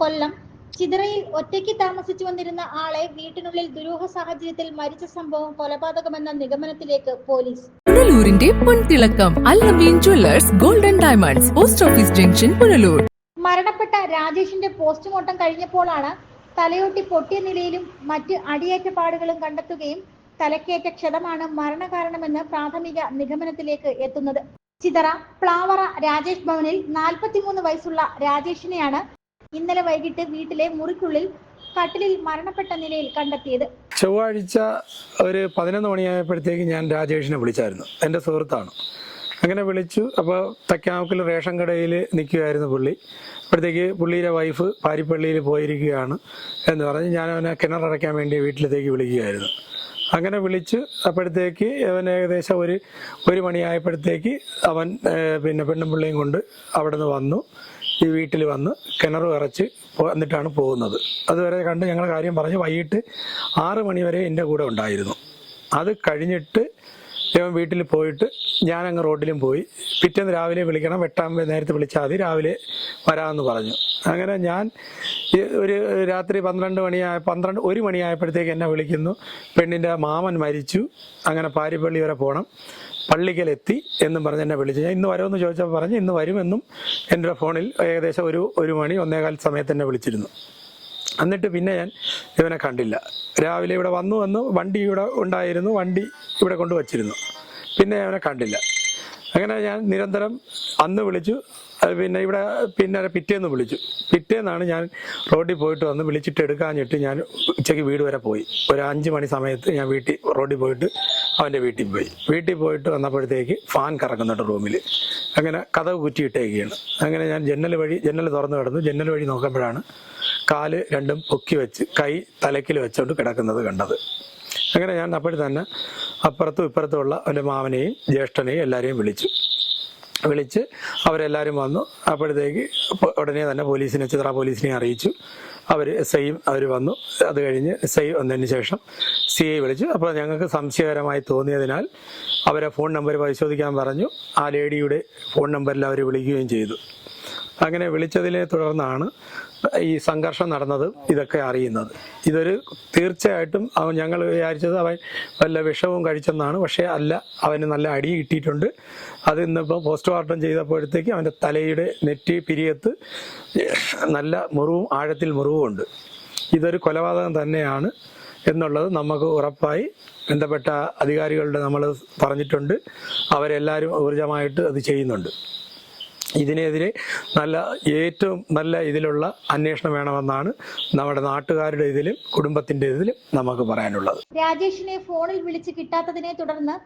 കൊല്ലം. ചിതറയിൽ ഒറ്റയ്ക്ക് താമസിച്ചു വന്നിരുന്ന ആളെ വീട്ടിനുള്ളിൽ ദുരൂഹ സാഹചര്യത്തിൽ മരിച്ച സംഭവം കൊലപാതകമെന്ന നിഗമനത്തിലേക്ക് പോലീസ്. പുനലൂരിന്റെ പൊൻതിളക്കം Al Ameen jewellers golden diamonds post office junction Punalur. മരണപ്പെട്ട രാജേഷിന്റെ പോസ്റ്റ്മോർട്ടം കഴിഞ്ഞപ്പോഴാണ് തലയോട്ടി പൊട്ടിയ നിലയിലും മറ്റ് അടിയേറ്റ പാടുകളും കണ്ടെത്തുകയും തലക്കേറ്റ ക്ഷതമാണ് മരണകാരണമെന്ന് പ്രാഥമിക നിഗമനത്തിലേക്ക് എത്തുന്നത്. ചിതറ പ്ലാവറ രാജേഷ് ഭവനിൽ നാൽപ്പത്തിമൂന്ന് വയസ്സുള്ള രാജേഷിനെയാണ് ഇന്നലെ വൈകിട്ട് വീട്ടിലെ മുറിക്കുള്ളിൽ കട്ടിലിൽ മരണപ്പെട്ട നിലയിൽ കണ്ടെത്തിയത്. ചൊവ്വാഴ്ച ഒരു പതിനൊന്ന് മണിയായപ്പോഴത്തേക്ക് ഞാൻ രാജേഷിനെ വിളിച്ചായിരുന്നു. എന്റെ സുഹൃത്താണ്. അങ്ങനെ വിളിച്ചു. അപ്പോൾ തക്കാമക്കൽ റേഷൻ കടയിൽ നിൽക്കുകയായിരുന്നു പുള്ളി. അപ്പോഴത്തേക്ക് പുള്ളിയുടെ വൈഫ് പാരിപ്പള്ളിയിൽ പോയിരിക്കുകയാണ് എന്ന് പറഞ്ഞ് ഞാൻ അവനെ കിണറടയ്ക്കാൻ വേണ്ടി വീട്ടിലത്തേക്ക് വിളിക്കുകയായിരുന്നു. അങ്ങനെ വിളിച്ച് അപ്പോഴത്തേക്ക് അവൻ ഏകദേശം ഒരു ഒരു മണിയായപ്പോഴത്തേക്ക് അവൻ പിന്നെ പെണ്ണും പിള്ളയും കൊണ്ട് അവിടെ നിന്ന് വന്നു. ഈ വീട്ടിൽ വന്ന് കിണർ വിറച്ച് വന്നിട്ടാണ് പോകുന്നത്. അതുവരെ കണ്ട് ഞങ്ങൾ കാര്യം പറഞ്ഞ് വൈകിട്ട് ആറ് മണിവരെ എന്റെ കൂടെ ഉണ്ടായിരുന്നു. അത് കഴിഞ്ഞിട്ട് ഇവൻ വീട്ടിൽ പോയിട്ട് ഞാൻ അങ്ങ് റോഡിലും പോയി. പിറ്റേന്ന് രാവിലെ വിളിക്കണം വെട്ടാൻ നേരത്തെ വിളിച്ചാൽ മതി രാവിലെ വരാമെന്ന് പറഞ്ഞു. അങ്ങനെ ഞാൻ ഒരു രാത്രി പന്ത്രണ്ട് മണിയായ പന്ത്രണ്ട് ഒരു മണിയായപ്പോഴത്തേക്ക് എന്നെ വിളിക്കുന്നു. പെണ്ണിന്റെ മാമൻ മരിച്ചു. അങ്ങനെ പാരിപ്പള്ളി വരെ പോകണം പള്ളിക്കലെത്തി എന്നും പറഞ്ഞ് എന്നെ വിളിച്ചു. ഞാൻ ഇന്ന് വരുമെന്ന് ചോദിച്ചപ്പോൾ പറഞ്ഞ് ഇന്ന് വരുമെന്നും എന്റെ ഫോണിൽ ഏകദേശം ഒരു ഒരു മണി ഒന്നേകാൽ സമയത്ത് എന്നെ വിളിച്ചിരുന്നു. എന്നിട്ട് പിന്നെ ഞാൻ ഇവനെ കണ്ടില്ല. രാവിലെ ഇവിടെ വന്നു വന്നു വണ്ടി ഇവിടെ ഉണ്ടായിരുന്നു വണ്ടി ഇവിടെ കൊണ്ട് വച്ചിരുന്നു. പിന്നെ അവനെ കണ്ടില്ല. അങ്ങനെ ഞാൻ നിരന്തരം അന്ന് വിളിച്ചു. പിന്നെ ഇവിടെ പിന്നെ പിറ്റേന്ന് വിളിച്ചു. പിറ്റേന്നാണ് ഞാൻ റോഡിൽ പോയിട്ട് വന്ന് വിളിച്ചിട്ട് എടുക്കാഞ്ഞിട്ട് ഞാൻ ഉച്ചയ്ക്ക് വീട് വരെ പോയി. ഒരു അഞ്ച് മണി സമയത്ത് ഞാൻ വീട്ടിൽ റോഡിൽ പോയിട്ട് അവന്റെ വീട്ടിൽ പോയി. വീട്ടിൽ പോയിട്ട് വന്നപ്പോഴത്തേക്ക് ഫാൻ കറങ്ങുന്നുണ്ട് റൂമിൽ അങ്ങനെ കഥവ് കുറ്റിയിട്ടേക്കുകയാണ്. അങ്ങനെ ഞാൻ ജന്നൽ വഴി ജന്നൽ തുറന്നു കിടന്നു. ജന്നൽ വഴി നോക്കുമ്പോഴാണ് കാൽ രണ്ടും പൊക്കി വെച്ച് കൈ തലക്കിൽ വെച്ചുകൊണ്ട് കിടക്കുന്നത് കണ്ടത്. അങ്ങനെ ഞാൻ അപ്പോഴും തന്നെ അപ്പുറത്തും ഇപ്പുറത്തുമുള്ള അവന്റെ മാമനെയും ജ്യേഷ്ഠനെയും എല്ലാവരെയും വിളിച്ചു. വിളിച്ച് അവരെല്ലാവരും വന്നു. അപ്പോഴത്തേക്ക് ഉടനെ തന്നെ പോലീസിനെ ചിത്ര പോലീസിനെ അറിയിച്ചു. അവർ എസ് ഐയും അവർ വന്നു. അത് കഴിഞ്ഞ് എസ് ഐ വന്നതിന് ശേഷം സി ഐ വിളിച്ചു. അപ്പോൾ ഞങ്ങൾക്ക് സംശയകരമായി തോന്നിയതിനാൽ അവരെ ഫോൺ നമ്പർ പരിശോധിക്കാൻ പറഞ്ഞു. ആ ലേഡിയുടെ ഫോൺ നമ്പറിൽ അവർ വിളിക്കുകയും ചെയ്തു. അങ്ങനെ വിളിച്ചതിനെ തുടർന്നാണ് ഈ സംഘർഷം നടന്നത് ഇതൊക്കെ അറിയുന്നത്. ഇതൊരു തീർച്ചയായിട്ടും അവൻ ഞങ്ങൾ വിചാരിച്ചത് അവൻ വല്ല വിഷവും കഴിച്ചെന്നാണ് പക്ഷേ അല്ല അവന് നല്ല അടി കിട്ടിയിട്ടുണ്ട്. അത് ഇന്നിപ്പോൾ പോസ്റ്റ്മോർട്ടം ചെയ്തപ്പോഴത്തേക്ക് അവന്റെ തലയുടെ നെറ്റി പിരിയത്ത് നല്ല മുറിവും ആഴത്തിൽ മുറിവുമുണ്ട്. ഇതൊരു കൊലപാതകം തന്നെയാണ് എന്നുള്ളത് നമുക്ക് ഉറപ്പായി ബന്ധപ്പെട്ട അധികാരികളുടെ നമ്മൾ പറഞ്ഞിട്ടുണ്ട്. അവരെല്ലാവരും ഊർജമായിട്ട് അത് ചെയ്യുന്നുണ്ട്. ഇതിനെതിരെ നല്ല ഏറ്റവും നല്ല ഇതിലുള്ള അന്വേഷണം വേണമെന്നാണ് നമ്മുടെ നാട്ടുകാരുടെ ഇതിലും കുടുംബത്തിന്റെ ഇതിലും നമുക്ക് പറയാനുള്ളത്. രാജേഷിനെ ഫോണിൽ വിളിച്ച് കിട്ടാത്തതിനെ തുടർന്ന്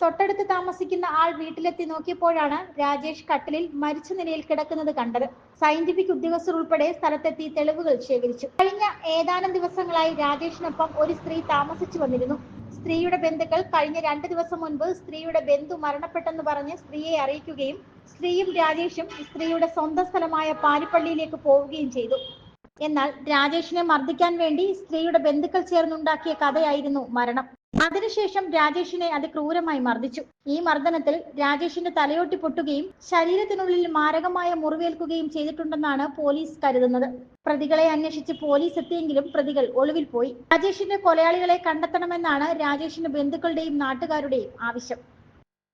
തൊട്ടടുത്ത് താമസിക്കുന്ന ആൾ വീട്ടിലെത്തി നോക്കിയപ്പോഴാണ് രാജേഷ് കട്ടിലിൽ മരിച്ച നിലയിൽ കിടക്കുന്നത് കണ്ടത്. സയന്റിഫിക് ഉദ്യോഗസ്ഥർ ഉൾപ്പെടെ സ്ഥലത്തെത്തി തെളിവുകൾ ശേഖരിച്ചു. കഴിഞ്ഞ ഏതാനും ദിവസങ്ങളായി രാജേഷിനൊപ്പം ഒരു സ്ത്രീ താമസിച്ചു വന്നിരുന്നു. സ്ത്രീയുടെ ബന്ധുക്കൾ കഴിഞ്ഞ രണ്ട് ദിവസം മുൻപ് സ്ത്രീയുടെ ബന്ധു മരണപ്പെട്ടെന്ന് പറഞ്ഞ് സ്ത്രീയെ അറിയിക്കുകയും സ്ത്രീയും രാജേഷും സ്ത്രീയുടെ സ്വന്തം സ്ഥലമായ പാരിപ്പള്ളിയിലേക്ക് പോവുകയും ചെയ്തു. എന്നാൽ രാജേഷിനെ മർദ്ദിക്കാൻ വേണ്ടി സ്ത്രീയുടെ ബന്ധുക്കൾ ചേർന്നുണ്ടാക്കിയ കഥയായിരുന്നു മരണം. അതിനുശേഷം രാജേഷിനെ അതിക്രൂരമായി മർദ്ദിച്ചു. ഈ മർദ്ദനത്തിൽ രാജേഷിന്റെ തലയോട്ടി പൊട്ടുകയും ശരീരത്തിനുള്ളിൽ മാരകമായ മുറിവേൽക്കുകയും ചെയ്തിട്ടുണ്ടെന്നാണ് പോലീസ് കരുതുന്നത്. പ്രതികളെ അന്വേഷിച്ച് പോലീസ് എത്തിയെങ്കിലും പ്രതികൾ ഒളിവിൽ പോയി. രാജേഷിന്റെ കൊലയാളികളെ കണ്ടെത്തണമെന്നാണ് രാജേഷിന്റെ ബന്ധുക്കളുടെയും നാട്ടുകാരുടെയും ആവശ്യം.